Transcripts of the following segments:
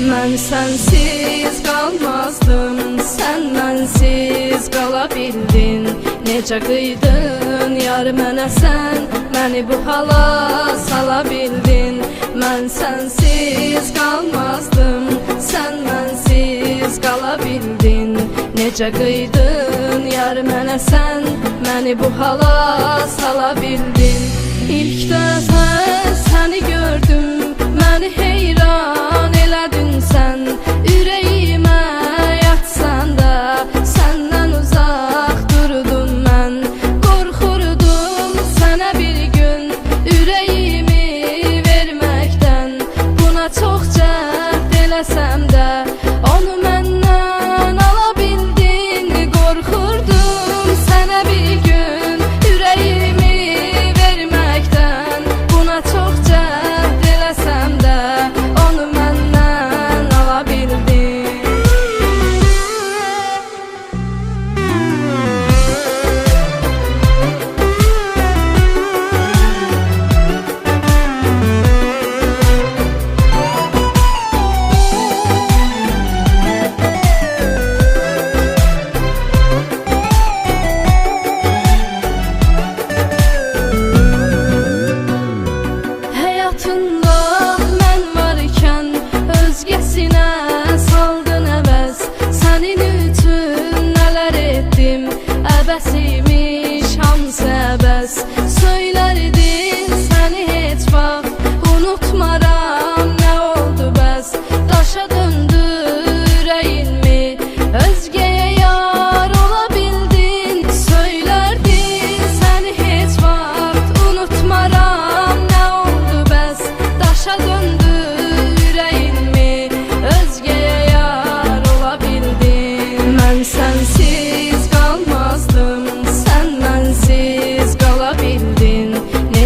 Mən sənsiz qalmazdım Sən mənsiz qala bildin Necə qıydın yar mənə sən Məni bu hala sala bildin Mən sənsiz qalmazdım Sən mənsiz qala bildin Necə qıydın yar mənə sən Məni bu hala sala bildin İlk dəfə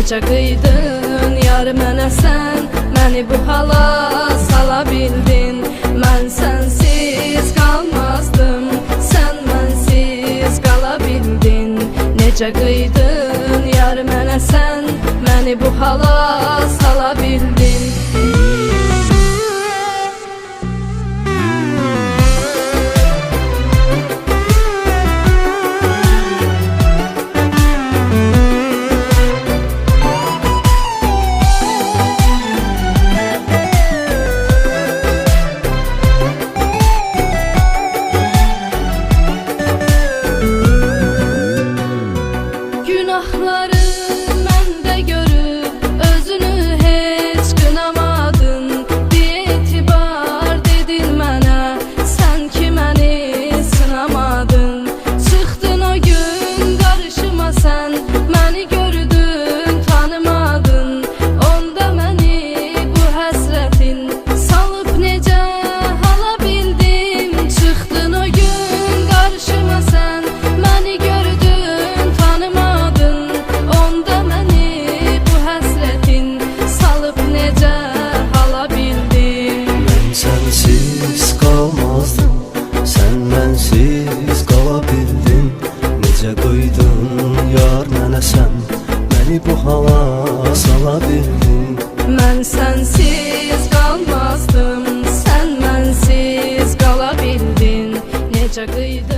Necə qıydın yar mənə sən məni bu hala sala bildin Mən sənsiz qalmazdım sən mənsiz qala bildin Necə qıydın yar mənə sən məni bu hala sala bildin sensiz kalmazdım Sen bensiz kalabildin. Necə qoydun yar mənə sən Məni bu hala sala bildin Mən sensiz qalmazdım Sən mənsiz qalabildin Necə qıydın